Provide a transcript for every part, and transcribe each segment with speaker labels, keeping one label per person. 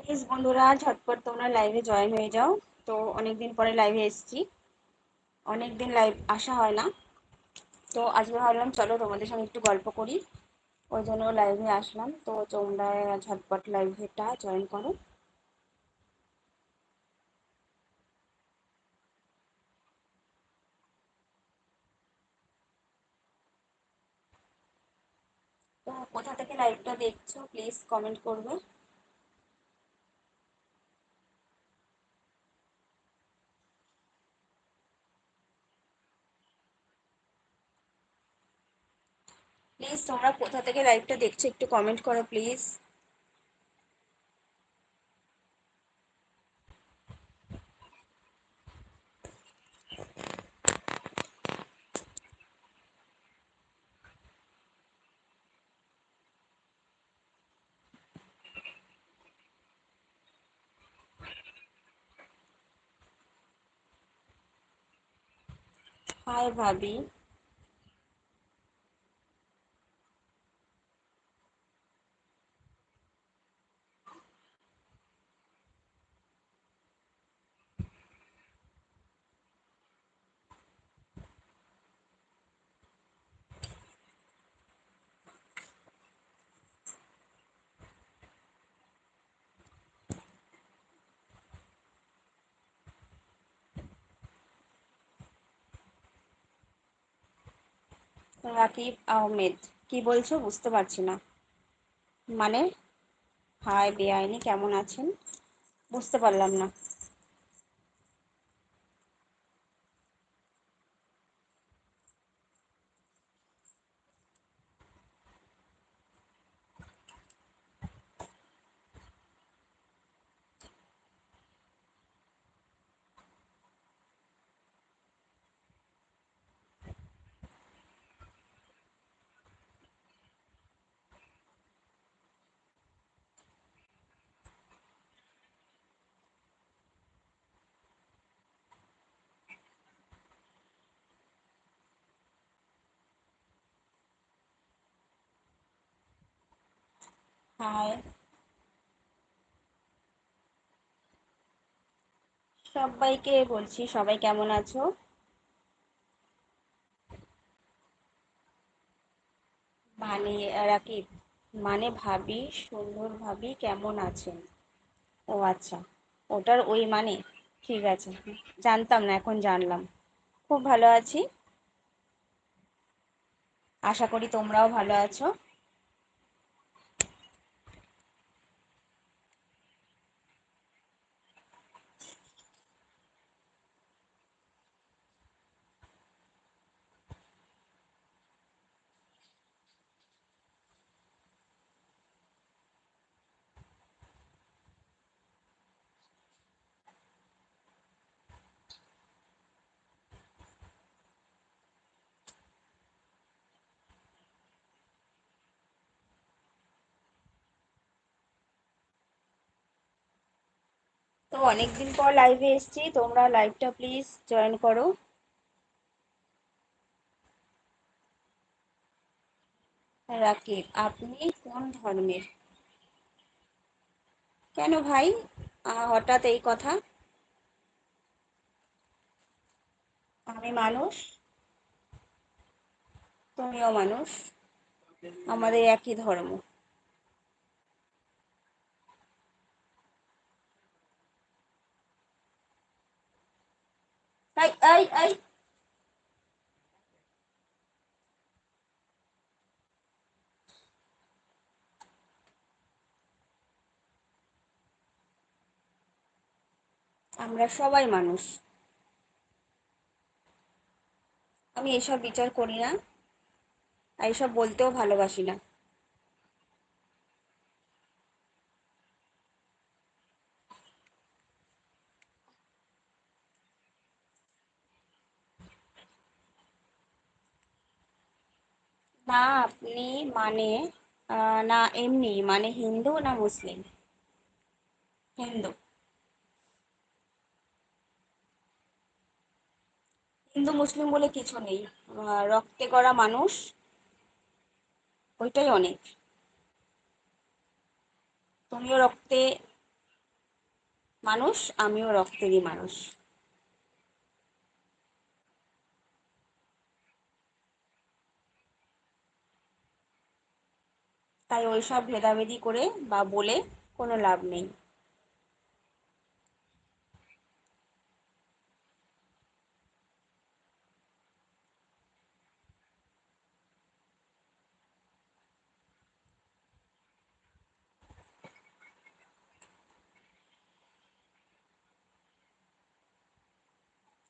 Speaker 1: Please বন্ধুরা, ঝটপট তোমরা লাইভে জয়েন হয়ে যাও। তো অনেকদিন পরে লাইভে এসেছি। অনেকদিন লাইভ আসা হয় না। তো আজকে ভাবলাম, চলো তোমাদের সঙ্গে একটু গল্প করি। ওই জন্য লাইভে আসলাম। তো তোমরা ঝটপট লাইভেটা জয়েন করো। কোথা থেকে লাইভটা দেখছ প্লিজ কমেন্ট করবে। প্লিজ তোমরা কোথা থেকে লাইভটা দেখছ একটু কমেন্ট করো প্লিজ হাই ভাবি রাকিব আহমেদ। কি বলছো? বুঝতে পারছি না। মানে? হাই বেআইনি, কেমন আছেন? বুঝতে পারলাম না। হাই সবাইকে বলছি, সবাই কেমন আছো? মানে রাকিব মানে ভাবি, সুন্দর ভাবি কেমন আছেন? ও আচ্ছা ওটার ওই মানে ঠিক আছে, জানতাম না, এখন জানলাম। খুব ভালো আছি? আশা করি তোমরাও ভালো আছো। তো অনেকদিন পর লাইভে এসেছি, তোমরা লাইভটা প্লিজ জয়েন করো। রাকিব, আপনি কোন ধর্মের? কেন ভাই? হঠাৎ এই কথা। আমি মানুষ। তুমিও মানুষ। আমাদের একই ধর্ম। এই এই এই আমরা সবাই মানুষ। আমি এসব বিচার করি না, আর এসব বলতেও ভালোবাসি না। না আপনি মানে না, এমনি মানে হিন্দু না মুসলিম? হিন্দু। হিন্দু, মুসলিম বলে কিছু নেই। রক্তে করা মানুষ, ওইটাই অনেক। তুমিও রক্তে মানুষ, আমিও রক্তেরই মানুষ। তাই ওইসব ভেদাভেদি করে বা বলে কোনো লাভ নেই।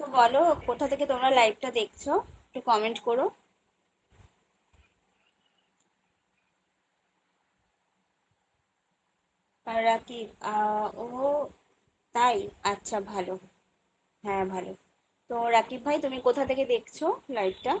Speaker 1: তো বলো, কোথা থেকে তোমরা লাইভটা দেখছ? একটু কমেন্ট করো আর রাকিব ও তাই? আচ্ছা ভালো। হ্যাঁ ভালো। তো রাকিব ভাই, তুমি কোথা থেকে দেখছ লাইভটা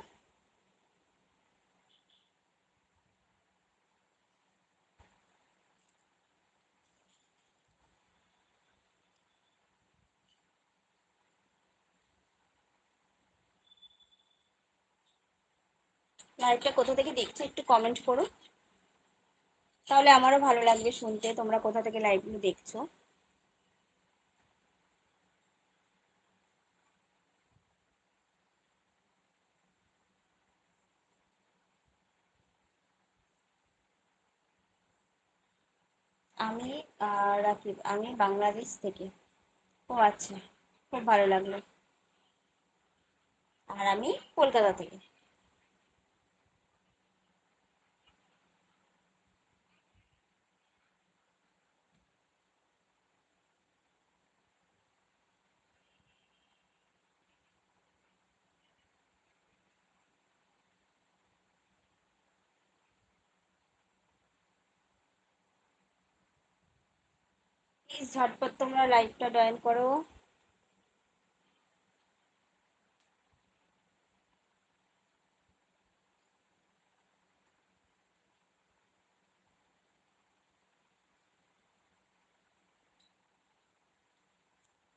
Speaker 1: লাইভটা কোথা থেকে দেখছ একটু কমেন্ট করো। তাহলে আমারও ভালো লাগবে শুনতে, তোমরা কোথা থেকে লাইভগুলো দেখছ? আমি রাকিব আমি বাংলাদেশ থেকে। ও আচ্ছা খুব ভালো লাগল। আর আমি কলকাতা থেকে। প্লিজ ঝটপট তোমরা লাইভটা জয়েন করো।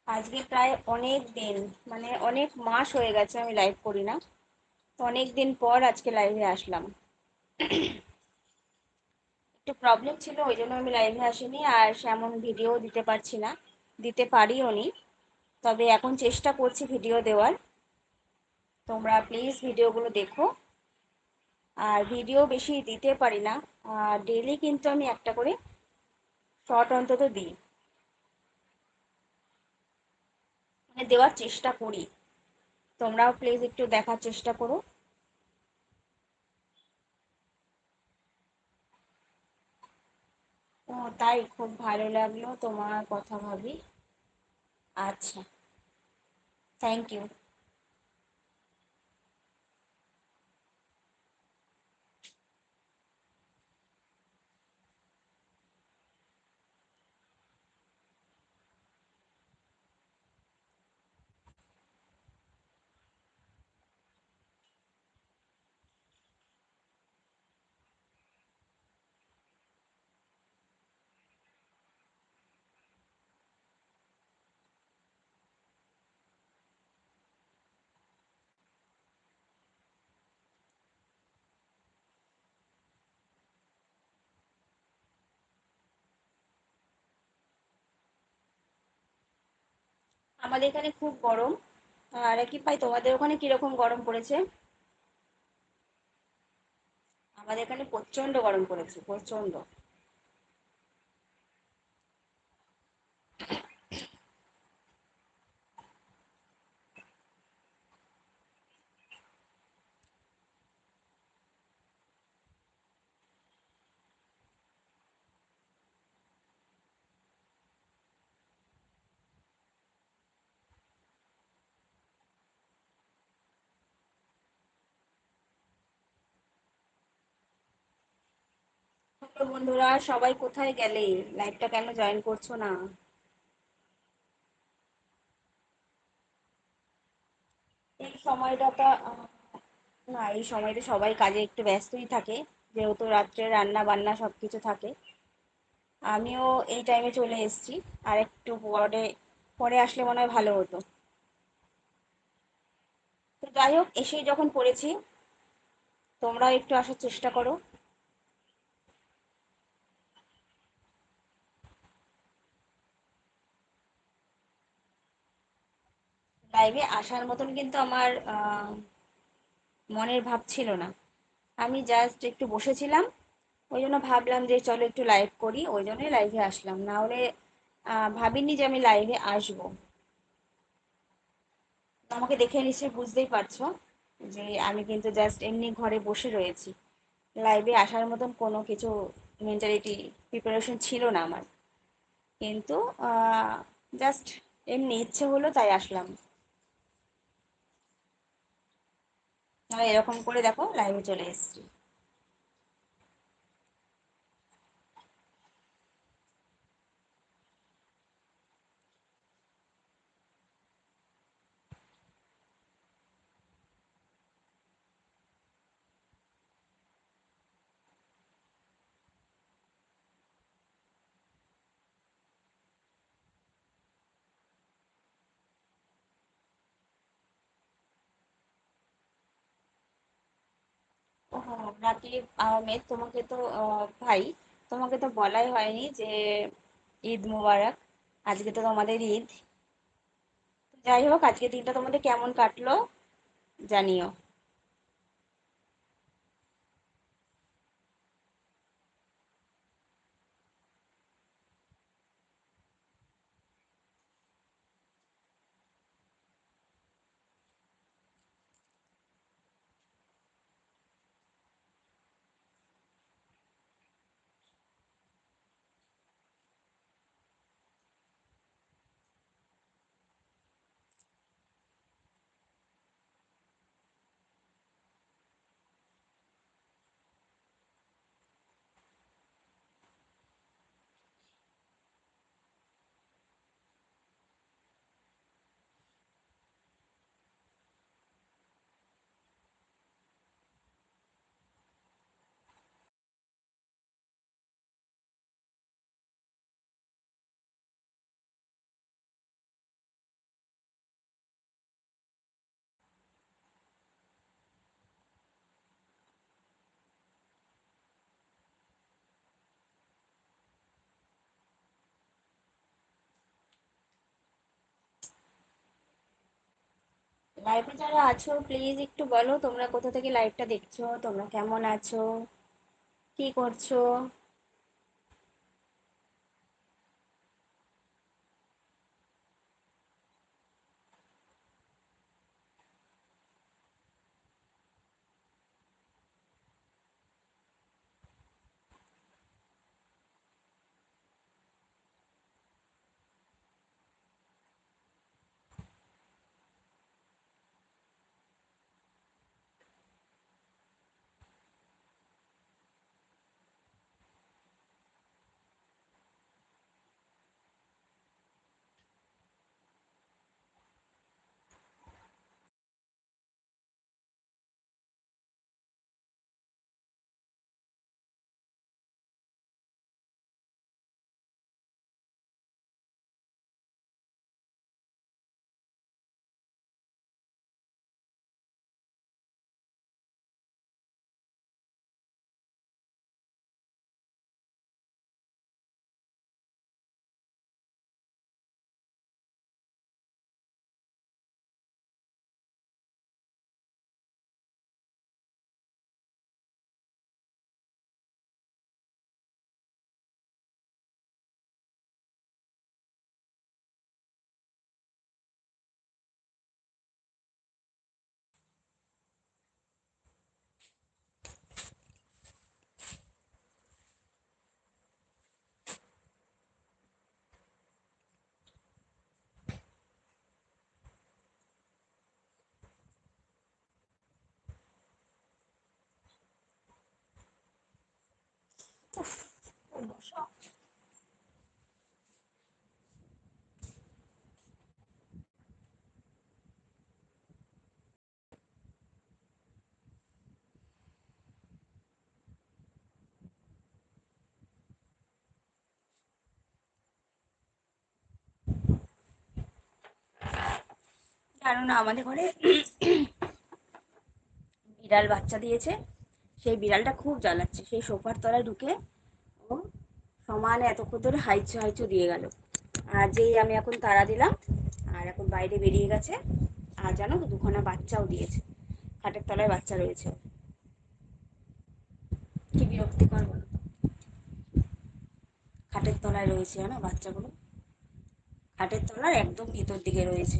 Speaker 1: আজকে প্রায় অনেক দিন মানে অনেক মাস হয়ে গেছে আমি লাইভ করি না। তো অনেক দিন পর আজকে লাইভে আসলাম। একটু প্রবলেম ছিল, ওই জন্য আমি লাইভে আসিনি আর সেমন ভিডিও দিতে পারছি না, দিতে পারিও নি। তবে এখন চেষ্টা করছি ভিডিও দেওয়ার। তোমরা প্লিজ ভিডিওগুলো দেখো। আর ভিডিও বেশি দিতে পারি না ডেলি কিন্তু আমি একটা করে শর্ট অন্তত দিই। মানে দেওয়ার চেষ্টা করি। তোমরাও প্লিজ একটু দেখার চেষ্টা করো। ও তাই খুব ভালো লাগল তোমার কথা ভাবি। আচ্ছা। থ্যাংক ইউ আমাদের এখানে খুব গরম। আর কি পাই তোমাদের ওখানে কীরকম গরম পড়েছে? আমাদের এখানে প্রচণ্ড গরম পড়েছে প্রচণ্ড বন্ধুরা, সবাই কোথায় গেলে? লাইভটা কেন জয়েন করছ না? এই সময়টা না, এই সময়টা সবাই কাজে একটু ব্যস্তই থাকে। যেহেতু রাত্রে রান্না বান্না সব কিছু থাকে। আমিও এই টাইমে চলে এসেছি। আর একটু পরে পরে আসলে মনে হয় ভালো হতো। তো যাই হোক, এসেই যখন পড়েছি, তোমরাও একটু আসার চেষ্টা করো। লাইভে আসার মতন কিন্তু আমার মনের ভাব ছিল না। আমি জাস্ট একটু বসেছিলাম, ওই জন্য ভাবলাম যে চলো একটু লাইভ করি, ওই জন্যই লাইভে আসলাম। না হলে ভাবিনি যে আমি লাইভে আসব। আমাকে দেখে নিশ্চয়ই বুঝতেই পারছ যে আমি কিন্তু জাস্ট এমনি ঘরে বসে রয়েছি। লাইভে আসার মতন কোনো কিছু মেন্টালিটি প্রিপারেশন ছিল না আমার। কিন্তু জাস্ট এমনি ইচ্ছে হলো তাই আসলাম। এরকম করে দেখো লাইভে চলে এসছি। রাকিব আহমেদ, তোমাকে তো ভাই, তোমাকে তো বলাই হয়নি যে ঈদ মুবারক। আজকে তো তোমাদের ঈদ। যাই হোক আজকে দিনটা তোমাদের কেমন কাটলো জানিও। লাইভে যারা আছো প্লিজ একটু বলো, তোমরা কোথা থেকে লাইভটা দেখছ? তোমরা কেমন আছো? কি করছ? জানো না আমাদের ঘরে বিড়াল বাচ্চা দিয়েছে। সেই বিড়ালটা খুব জ্বালাচ্ছে। সেই সোফার তলায় ঢুকে ও সমানে এতক্ষণ ধরে হাইচু হাইচু দিয়ে গেল। আর যেই আমি এখন তাড়া দিলাম, আর এখন বাইরে বেরিয়ে গেছে, আর জানো দুখানা বাচ্চাও দিয়েছে। খাটের তলায় বাচ্চা রয়েছে। কি বিরক্তিকর বলো। খাটের তলায় রয়েছে জানো বাচ্চাগুলো? খাটের তলার একদম ভিতর দিকে রয়েছে।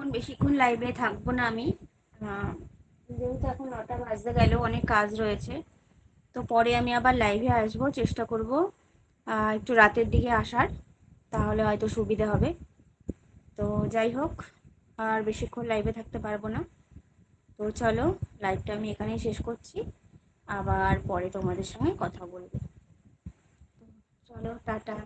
Speaker 1: এখন বেশিক্ষণ লাইভে থাকব না আমি। যেহেতু এখন নটা বাজতে গেল, অনেক কাজ রয়েছে। তো পরে আমি আবার লাইভে আসব, চেষ্টা করব একটু রাতের দিকে আসার, তাহলে হয়তো সুবিধা হবে। তো যাই হোক, আর বেশিক্ষণ লাইভে থাকতে পারব না। তো চলো লাইভটা আমি এখানেই শেষ করছি। আবার পরে তোমাদের সঙ্গে কথা বলব। চলো, টাটা।